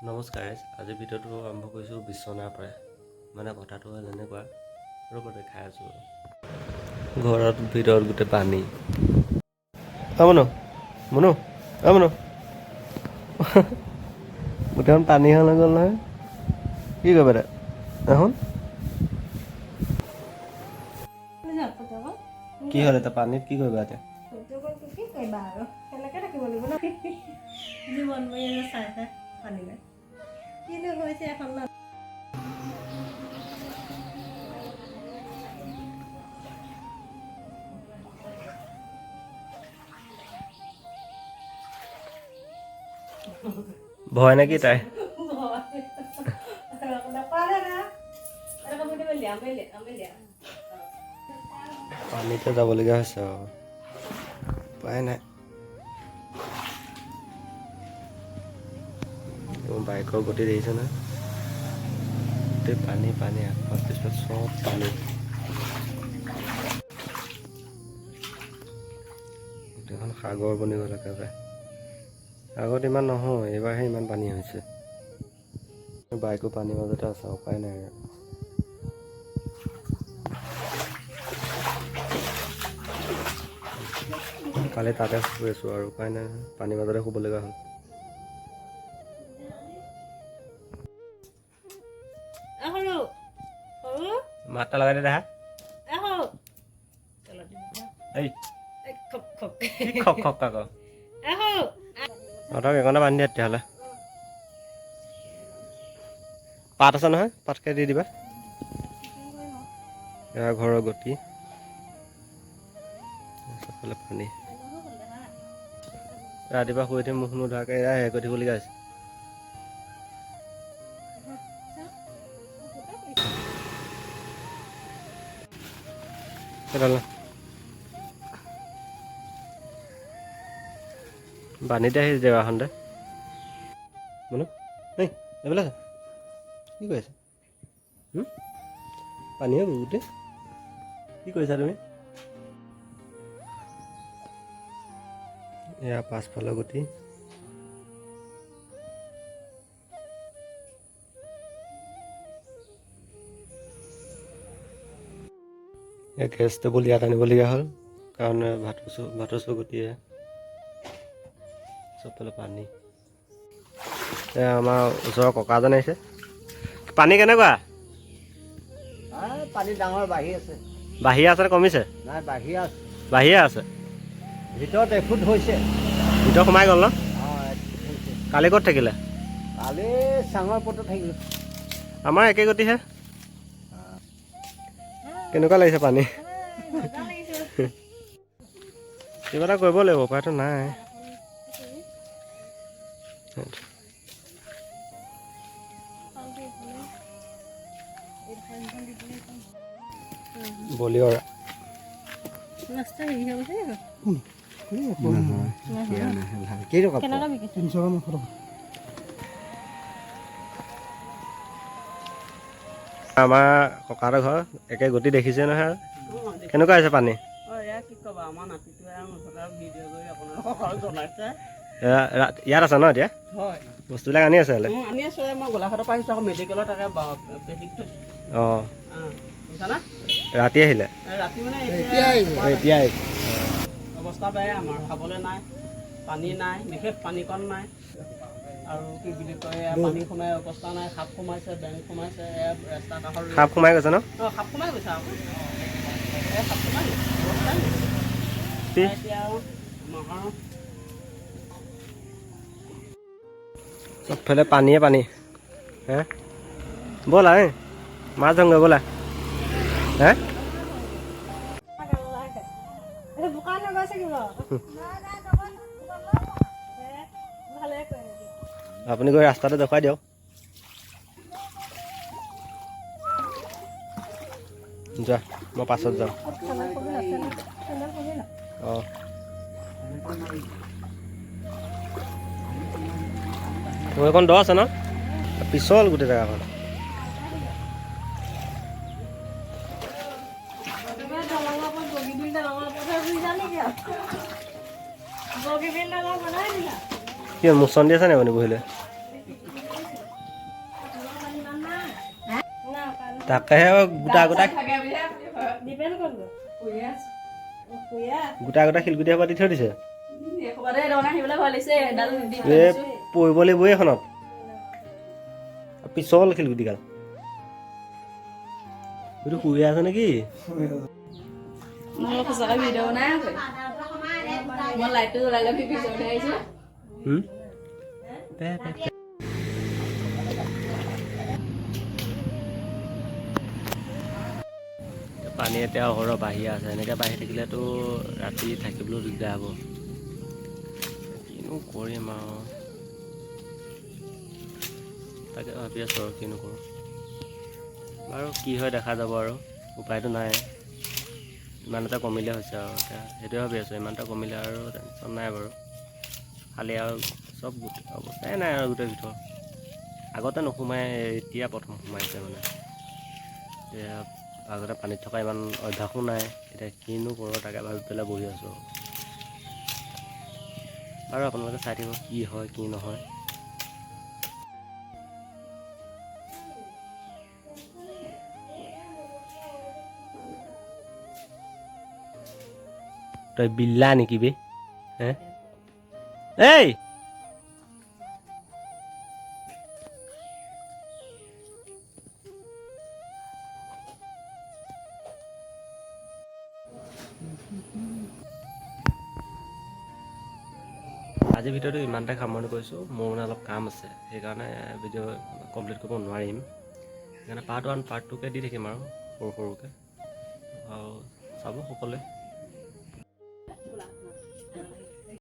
নমস্কাৰ। আজিৰ ভিডিঅ'টো আৰম্ভ কৰিছোঁ বিচনাৰ পৰাই। মানে কথাটো হ'ল এনেকুৱা ৰ'ব দেখাই আছোঁ ঘৰত ভিতৰত গোটেই পানী। অ মনো মনো অ মনো। গোটেইখন পানী হৈ গ'ল নহয়। কি কৰিবা দে এখন কি হ'ল এতিয়া? পানীত কি কৰিবা এতিয়া? কি কৰিবা আৰু? সেনেকে থাকিব লাগিব ন? জীৱন মই চাই নাই কিনো হৈছে এখন ন। ভয় নেকি তাই? নাপালে না এরকম এটা বললি আমি আমি পানীতে যাবলগীয়া হৈছে আৰু উপায় নাই। বাইকৰ গতি দেখিছে নহয় গোটেই পানী পানী আগফাল পিছফাল চব পানী। গোটেইখন সাগৰ বনি গ'ল একেবাৰে। আগত ইমান নহয় এইবাৰহে ইমান পানী হৈছে। বাইকো পানীৰ মাজতে আছে উপায় নাই কালি তাতে শুই আছোঁ আৰু উপায় নাই। পানীৰ মাজতে শুব লগা হ'ল। সৰু মাতটা লগাই দে দেখা। এই। খপ খপ। খক খক কাক। বান্ধি দিয়া তেতিয়াহ'লে পাত আছে নহয় পাতকে দি দিবা। এয়া ঘৰৰ গতি। চবফালে পানী। ৰাতিপুৱা শুই উঠি মুখ নোধোৱাকৈ এয়া হেৰি কৰি থাকিবলগীয়া হৈছে। বানীতে আহিছে জেগাখনতে মনো এই এইবিলাক কি কৰি আছা? পানী হ'ব গোটেই কি কৰিছা তুমি এয়া পাছফালৰ গুটি এই গেছ টেবুল ইয়াত আনিবলগীয়া হ'ল। কাৰণ ভাতচু ভাতচু গুটিয়ে চবফালে পানী। আমাৰ ওচৰৰ ককা এজন আহিছে। পানী কেনেকুৱা? পানী ডাঙৰ বাঢ়ি আছে। বাঢ়ি আছে কমিছে? নাই বাঢ়ি আছে। বাঢ়িয়ে আছে। ভিতৰত এফুট হৈছে। ভিতৰত সোমাই গ'ল ন? কালি ক'ত থাকিলে? কালি চাঙৰ ওপৰতে থাকিলোঁ। আমাৰ একে গতিহে। কেনেকুৱা লাগিছে পানী? কিবা এটা কৰিব লাগিব উপায়টো নাই। বলিঅৰা কেইটকা তিনিশ টকা। আমাৰ ককাহঁতৰ ঘৰ একে গতি দেখিছে নহয়। আৰু কেনেকুৱা হৈছে পানী? ইয়াত আছে ন এতিয়া? বস্তুবিলাক আনি আছে হ'লে অঁ। ৰাতি আহিলে? ৰাতি মানে এতিয়া এতিয়া অৱস্থা বেয়া আমাৰ খাবলৈ নাই পানী নাই বিশেষ পানীকণ নাই। আৰু কি বুলি কয় পানী সোমাই অৱস্থা নাই সাপ সোমাইছে বেংক সোমাইছে ৰাস্তা কাষৰ সাপ সোমাই গৈছে ন? অঁ সাপ সোমাই গৈছে আকৌ সাপ সোমাই গৈছে অৱস্থাই নাই। কি? এতিয়া আৰু চবফালে পানীয়ে পানী। হে? ব'লা এই মাছ ধৰোগৈ ব'লা। হে? বোকা নগৈছে কিবা? আপুনি গৈ ৰাস্তাটো দেখুৱাই দিয়ক। যোৱা মই পাছত যাম। অঁ। এখন দ আছে ন? পিছল গোটেই জেগাখন। কিয় মোক চন্দি আছে নাই মানে বহিলে? তাকেহে গোটা গোটা গোটা গোটা শিলগুটি এবাৰ দি থৈ দিছে। এই পৰিব লাগিবই এখনত পিছল শিলগুটি গাল। এইটো শুই আছে নেকি? মই সঁচাকৈ ভিডিঅ' বনাই মই লাইটটো জ্বলাই পিছলৈ আহিছোঁ। পে। পানী এতিয়া অহৰহ বাঢ়ি আছে এনেকৈ বাঢ়ি থাকিলেতো ৰাতি থাকিবলৈও দিগদাৰ হ'ব। কিনো কৰিম আৰু? তাকে ভাবি আছোঁ আৰু কিনো কৰোঁ। বাৰু কি হয় দেখা যাব আৰু উপায়টো নাই। ইমান এটা কমিলে হৈছে আৰু এতিয়া সেইটোৱে ভাবি আছোঁ ইমান এটা কমিলে আৰু টেনশ্যন নাই বাৰু। খালি আৰু চব গোটেই অৱস্থাই নাই আৰু গোটেই ভিতৰত। আগতে নোসোমাই, এতিয়া প্ৰথম সোমাইছে মানে। এতিয়া আগতে পানীত থকা ইমান অভ্যাসো নাই, এতিয়া কিনো কৰোঁ তাকে ভাবি পেলাই বহি আছোঁ আৰু। আপোনালোকে চাই থাকিব কি হয়, কি নহয়। তই বিল্লা নেকি বে? হে? এই! আজিৰ ভিডিঅ'টো ইমানতে সামৰণি কৰিছোঁ। মোৰ মানে অলপ কাম আছে। সেইকাৰণে ভিডিঅ' কমপ্লিট কৰিব নোৱাৰিম। সেইকাৰণে পাৰ্ট ওৱান পাৰ্ট টুকে দি থাকিম আৰু সৰু সৰুকৈ। আৰু চাব সকলোৱে।